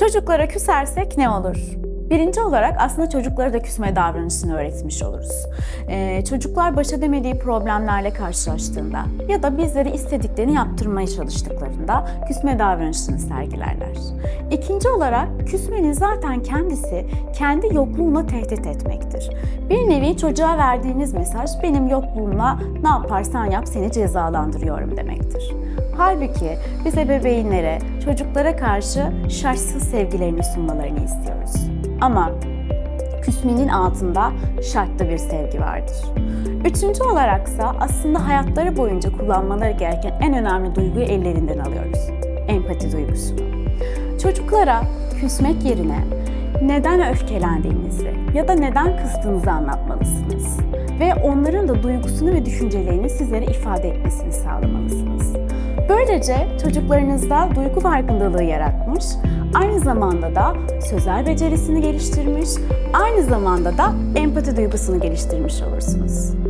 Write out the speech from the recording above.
Çocuklara küsersek ne olur? Birinci olarak aslında çocuklara da küsme davranışını öğretmiş oluruz. Ee, çocuklar baş edemediği problemlerle karşılaştığında ya da bizlere istediklerini yaptırmaya çalıştıklarında küsme davranışını sergilerler. İkinci olarak küsmenin zaten kendisi kendi yokluğuna tehdit etmektir. Bir nevi çocuğa verdiğiniz mesaj benim yokluğumla ne yaparsan yap seni cezalandırıyorum demektir. Halbuki biz ebeveynlere, çocuklara karşı şartsız sevgilerini sunmalarını istiyoruz. Ama küsmenin altında şartlı bir sevgi vardır. Üçüncü olaraksa aslında hayatları boyunca kullanmaları gereken en önemli duyguyu ellerinden alıyoruz. Empati duygusunu. Çocuklara küsmek yerine neden öfkelendiğinizi ya da neden kızdığınızı anlatmalısınız. Ve onların da duygusunu ve düşüncelerini sizlere ifade etmesini sağlamalısınız. Böylece çocuklarınızda duygu farkındalığı yaratmış, aynı zamanda da sözel becerisini geliştirmiş, aynı zamanda da empati duygusunu geliştirmiş olursunuz.